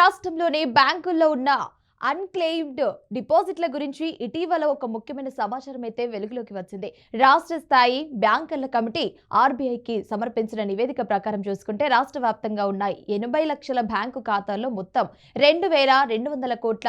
రాష్ట్రంలోని బ్యాంకుల్లో ఉన్న అన్క్లెయిమ్డ్ డిపాజిట్ల గురించి ఇటీవల ఒక ముఖ్యమైన సమాచారం అయితే వెలుగులోకి వచ్చింది. రాష్ట్ర స్థాయి బ్యాంకర్ల కమిటీ ఆర్బీఐకి సమర్పించిన నివేదిక ప్రకారం చూసుకుంటే రాష్ట్ర వ్యాప్తంగా ఉన్న ఎనభై లక్షల బ్యాంకు ఖాతాల్లో మొత్తం రెండు వేల రెండు వందల కోట్ల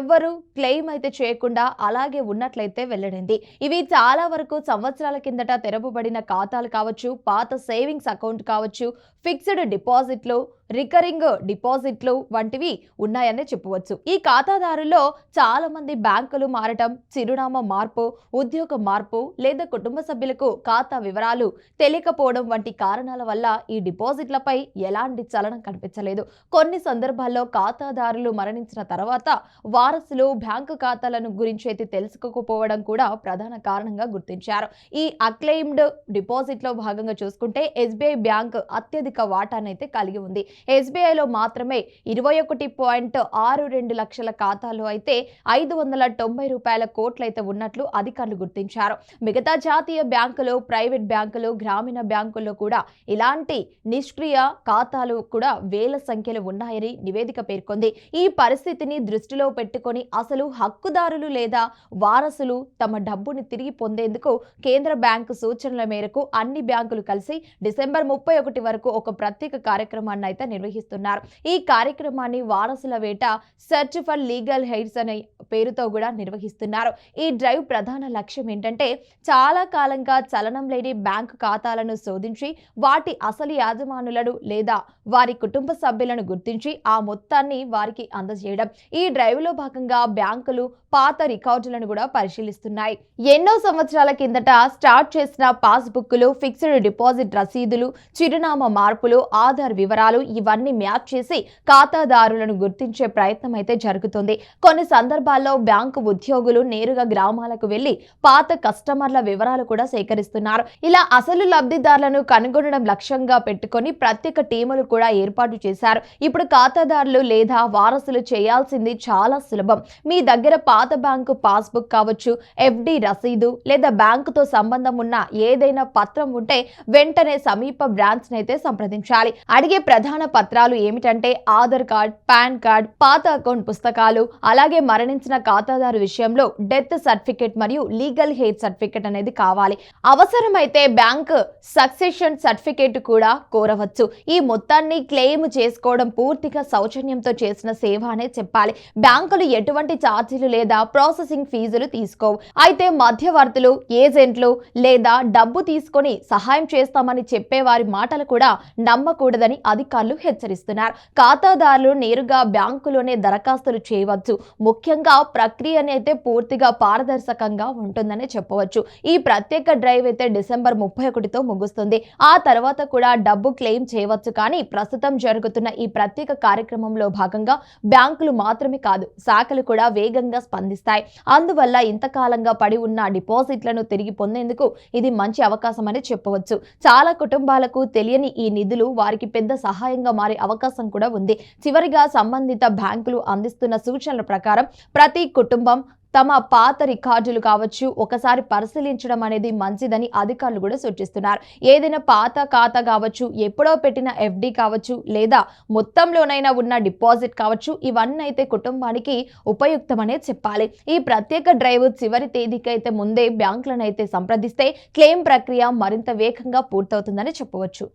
ఎవ్వరు క్లెయిమ్ అయితే చేయకుండా అలాగే ఉన్నట్లయితే వెల్లడింది. ఇవి చాలా వరకు సంవత్సరాల కిందట తెరవబడిన ఖాతాలు కావచ్చు పాత సేవింగ్స్ అకౌంట్ కావచ్చు ఫిక్స్డ్ డిపాజిట్లు రికరింగ్ డిపాజిట్లు వంటివి ఉన్నాయని చెప్పవచ్చు. ఈ ఖాతాదారుల్లో చాలా మంది బ్యాంకులు మారటం చిరునామా మార్పు ఉద్యోగ మార్పు లేదా కుటుంబ సభ్యులకు ఖాతా వివరాలు తెలియకపోవడం వంటి కారణాల వల్ల ఈ డిపాజిట్లపై ఎలాంటి చలనం కనిపించలేదు. కొన్ని సందర్భాల్లో ఖాతాదారులు మరణించిన తర్వాత వారసులు బ్యాంకు ఖాతాలను గురించి అయితే తెలుసుకోకపోవడం కూడా ప్రధాన కారణంగా గుర్తించారు. ఈ అక్లెయిమ్డ్ డిపాజిట్లో భాగంగా చూసుకుంటే ఎస్బీఐ బ్యాంక్ అత్యధిక వాటానైతే కలిగి ఉంది. ఎస్బీఐలో మాత్రమే ఇరవై ఒకటి పాయింట్ ఆరు రెండు లక్షల ఖాతాలు అయితే ఐదు వందల తొంభై రూపాయల కోట్లు అయితే ఉన్నట్లు అధికారులు గుర్తించారు. మిగతా జాతీయ బ్యాంకులు ప్రైవేట్ బ్యాంకులు గ్రామీణ బ్యాంకుల్లో కూడా ఇలాంటి నిష్క్రియ ఖాతాలు కూడా వేల సంఖ్యలో ఉన్నాయని నివేదిక పేర్కొంది. ఈ పరిస్థితిని దృష్టిలో పెట్టుకొని అసలు హక్కుదారులు లేదా వారసులు తమ డబ్బుని తిరిగి పొందేందుకు కేంద్ర బ్యాంకు సూచనల మేరకు అన్ని బ్యాంకులు కలిసి డిసెంబర్ ముప్పై ఒకటి వరకు ఒక ప్రత్యేక కార్యక్రమాన్ని అయితే నిర్వహిస్తున్నారు. ఈ కార్యక్రమాన్ని వారసుల వేట సెర్చ్ ఫర్ లీగల్ హెయిర్స్ అనే పేరుతో కూడా నిర్వహిస్తున్నారు. ఈ డ్రైవ్ ప్రధాన లక్ష్యం ఏంటంటే చాలా కాలంగా చలనం లేని బ్యాంకు ఖాతాలను శోధించి వాటి అసలు యాజమానులను లేదా వారి కుటుంబ సభ్యులను గుర్తించి ఆ మొత్తాన్ని వారికి అందజేయడం. ఈ డ్రైవ్లో భాగంగా బ్యాంకులు పాత రికార్డులను కూడా పరిశీలిస్తున్నాయి. ఎన్నో సంవత్సరాల కిందట స్టార్ట్ చేసిన పాస్బుక్లు ఫిక్స్డ్ డిపాజిట్ రసీదులు చిరునామా మార్పులు ఆధార్ వివరాలు ఇవన్నీ మ్యాచ్ చేసి ఖాతాదారులను గుర్తించే ప్రయత్నం అయితే జరుగుతుంది. కొన్ని సందర్భాల్లో బ్యాంకు ఉద్యోగులు నేరుగా గ్రామాలకు వెళ్ళి పాత కస్టమర్ల వివరాలు కూడా సేకరిస్తున్నారు. ఇలా అసలు లబ్ధిదారులను కనుగొనడం లక్ష్యంగా పెట్టుకొని ప్రత్యేక టీములు కూడా ఏర్పాటు చేశారు. ఇప్పుడు ఖాతాదారులు లేదా వారసులు చేయాల్సింది చాలా సులభం. మీ దగ్గర పాత బ్యాంకు పాస్బుక్ కావచ్చు ఎఫ్డి రసీదు లేదా బ్యాంకుతో సంబంధం ఉన్న ఏదైనా పత్రం ఉంటే వెంటనే సమీప బ్రాంచ్ అయితే సంప్రదించాలి. అడిగే ప్రధాన పత్రాలు ఏమిటంటే ఆధార్ కార్డ్ పాన్ కార్డ్ పాత అకౌంట్ పుస్తకాలు అలాగే మరణించిన ఖాతాదారు విషయంలో డెత్ సర్టిఫికేట్ మరియు లీగల్ హెయిర్ సర్టిఫికేట్ అనేది కావాలి. అవసరమైతే బ్యాంక్ సక్సెషన్ సర్టిఫికేట్ కూడా కోరవచ్చు. ఈ మొత్తాన్ని క్లెయిమ్ చేసుకోవడం పూర్తిగా సౌజన్యంతో చేసిన సేవ అనే చెప్పాలి. బ్యాంకులు ఎటువంటి ఛార్జీలు లేదా ప్రాసెసింగ్ ఫీజులు తీసుకోవు. అయితే మధ్యవర్తులు ఏజెంట్లు లేదా డబ్బు తీసుకొని సహాయం చేస్తామని చెప్పే వారి మాటలు కూడా నమ్మకూడదని అధికారులు హెచ్చరిస్తున్నారు. ఖాతాదారులు నేరుగా బ్యాంకులోనే దరఖాస్తులు చేయవచ్చు. ముఖ్యంగా ప్రక్రియ అయితే పూర్తిగా పారదర్శకంగా ఉంటుందని చెప్పవచ్చు. ఈ ప్రత్యేక డ్రైవ్ అయితే డిసెంబర్ ముప్పై ఒకటితో ముగుస్తుంది. ఆ తర్వాత కూడా డబ్బు క్లెయిమ్ చేయవచ్చు. కానీ ప్రస్తుతం జరుగుతున్న ఈ ప్రత్యేక కార్యక్రమంలో భాగంగా బ్యాంకులు మాత్రమే కాదు శాఖలు కూడా వేగంగా స్పందిస్తాయి. అందువల్ల ఇంతకాలంగా పడి ఉన్న డిపాజిట్లను తిరిగి పొందేందుకు ఇది మంచి అవకాశం అని చెప్పవచ్చు. చాలా కుటుంబాలకు తెలియని ఈ నిధులు వారికి పెద్ద సహాయం సహాయంగా మారే అవకాశం కూడా ఉంది. చివరిగా సంబంధిత బ్యాంకులు అందిస్తున్న సూచనల ప్రకారం ప్రతి కుటుంబం తమ పాత రికార్డులు కావచ్చు ఒకసారి పరిశీలించడం అనేది మంచిదని అధికారులు కూడా సూచిస్తున్నారు. ఏదైనా పాత ఖాతా కావచ్చు ఎప్పుడో పెట్టిన ఎఫ్డి కావచ్చు లేదా మొత్తంలోనైనా ఉన్న డిపాజిట్ కావచ్చు ఇవన్నీ అయితే కుటుంబానికి ఉపయుక్తమనే చెప్పాలి. ఈ ప్రత్యేక డ్రైవ్ చివరి తేదీకి అయితే ముందే బ్యాంకులను అయితే సంప్రదిస్తే క్లెయిమ్ ప్రక్రియ మరింత వేగంగా పూర్తవుతుందని చెప్పవచ్చు.